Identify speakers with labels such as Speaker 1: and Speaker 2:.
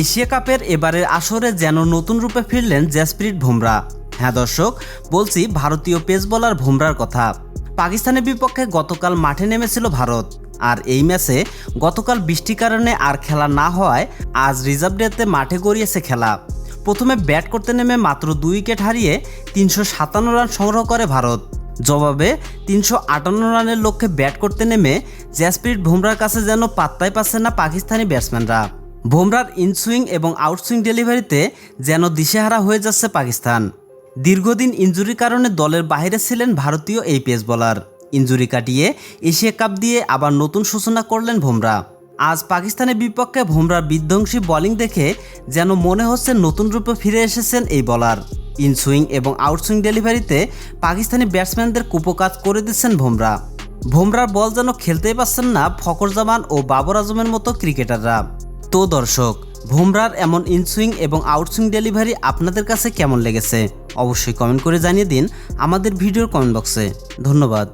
Speaker 1: Asia কাপের এবারের আসরে যেন নতুন রূপে ফিরলেন জ্যাসপ্রিট বুমরা। হ্যাঁ দর্শক, বলছি ভারতীয় পেস বোলার বুমরার কথা। পাকিস্তানের বিপক্ষে গতকাল মাঠে নেমেছিল ভারত। আর এই ম্যাচে গতকাল বৃষ্টির কারণে আর খেলা না হওয়ায় আজ রিজার্ভ ডেতে মাঠে গড়িয়েছে খেলা। প্রথমে ব্যাট করতে নেমে মাত্র দুই উইকেট হারিয়ে তিনশো সাতান্ন রান সংগ্রহ করে ভারত। জবাবে তিনশো আটান্ন রানের লক্ষ্যে ব্যাট করতে নেমে জ্যাসপ্রিট বুমরার কাছে যেন পাত্তাই পাচ্ছে না পাকিস্তানি ব্যাটসম্যানরা। বুমরার ইনসুইং এবং আউটসুইং ডেলিভারিতে যেন দিশেহারা হয়ে যাচ্ছে পাকিস্তান। দীর্ঘদিন ইঞ্জুরির কারণে দলের বাইরে ছিলেন ভারতীয় এই পেস বোলার ইঞ্জুরি কাটিয়ে এশিয়া কাপ দিয়ে আবার নতুন সূচনা করলেন বুমরা। আজ পাকিস্তানের বিপক্ষে ভোমরার বিধ্বংসী বোলিং দেখে যেন মনে হচ্ছে নতুন রূপে ফিরে এসেছেন এই বলার ইনসুইং এবং আউটসুইং ডেলিভারিতে পাকিস্তানি ব্যাটসম্যানদের কুপকাজ করে দিচ্ছেন বুমরা। ভোমরার বল যেন খেলতেই পারছেন না ফকর জামান ও বাবর আজমের মতো ক্রিকেটাররা। তো দর্শক, ভুমরার এমন ইনসুইং এবং আউটসুইং ডেলিভারি আপনাদের কাছে কেমন লেগেছে? অবশ্যই কমেন্ট করে জানিয়ে দিন আমাদের ভিডিওর কমেন্ট বক্সে ধন্যবাদ।